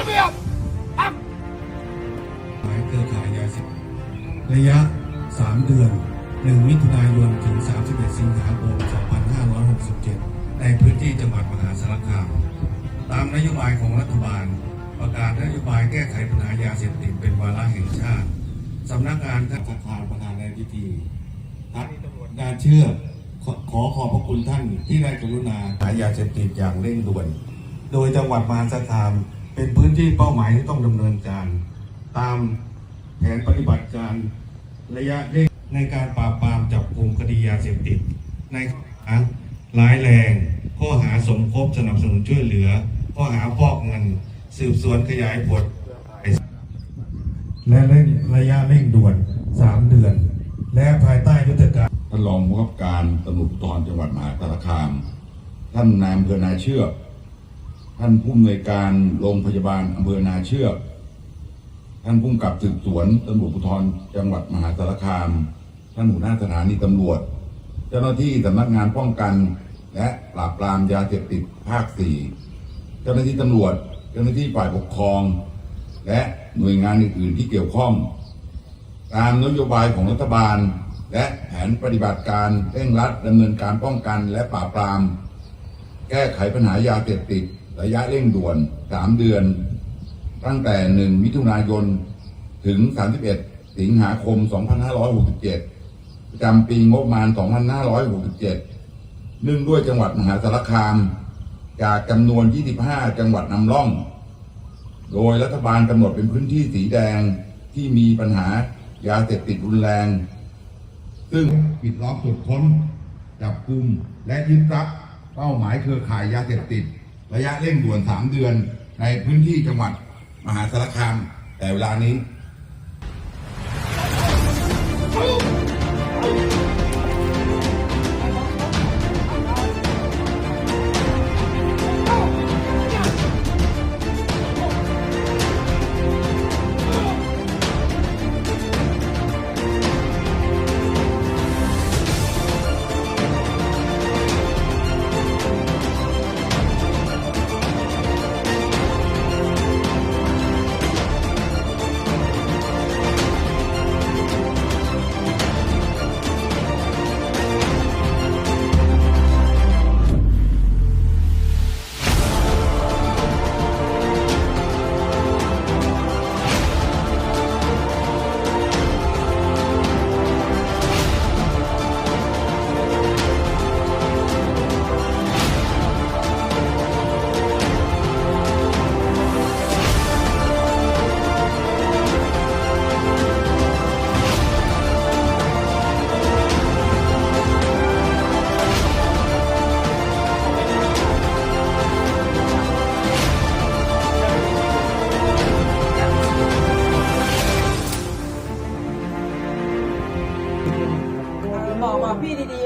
ระเบียบหมายเครือข่ายยาเสพระยะ 3 เดือน 1 มิถุนายนถึง 31 สิงหาคม 2567 ในพื้นที่จังหวัดมหาสารคาม ตามนโยบายของรัฐบาล ประกาศนโยบายแก้ไขปัญหายาเสพติดเป็นวาระแห่งชาติสำนักงานข้าราชการประธานในพิธีทักงานเชื่อขอขอบพระคุณท่านที่ได้กรุณาหายาเสพติดอย่างเร่งด่วน โดยจังหวัดมหาสารคาม เป็นพื้นที่เป้าหมายที่ต้องดำเนินการ ตามแผนปฏิบัติการระยะเร่งในการปราบปรามจับกลุ่มคดียาเสพติด ในข้อหาร้ายแรง ข้อหาสมคบสนับสนุนช่วยเหลือ ข้อหาฟอกเงิน สืบสวนขยายผลและเร่งระยะเร่งด่วน 3 เดือน และภายใต้ยุทธการท่านรองผู้กับการตำรวจภูธรจังหวัดมหาสารคาม ท่านนายอำเภอนาเชือก ท่านผู้อำนวยการโรงพยาบาลอำเภอนาเชือกท่านผู้กำกับสืบสวนตำรวจภูธรจังหวัดมหาสารคาม ท่านหัวหน้าสถานีตำรวจ เจ้าหน้าที่สำนักงานป้องกัน และปราบปรามยาเสพติดภาค4เจ้าหน้าที่ตำรวจ เจ้าหน้าที่ฝ่ายปกครอง และหน่วยงานอื่น ๆ ที่เกี่ยวข้อง ตามนโยบายของรัฐบาล และแผนปฏิบัติการเร่งรัดดำเนินการป้องกันและปราบปราม แก้ไขปัญหายาเสพติด ระยะเร่งด่วน 3 เดือน ตั้งแต่ 1 มิถุนายน ถึง 31 สิงหาคม 2567 ประจำปีงบประมาณ 2567 เนื่องด้วยจังหวัดมหาสารคาม จากจำนวน 25 จังหวัดนำร่อง โดยรัฐบาลกำหนดเป็นพื้นที่สีแดงที่มีปัญหายาเสพติดรุนแรง ซึ่งปิดล้อมตรวจค้น จับกลุ่มและยึดทรัพย์เป้าหมายเครือข่ายยาเสพติด ระยะเร่งด่วน 3 เดือนในพื้นที่จังหวัดมหาสารคามแต่เวลานี้ พี่ดี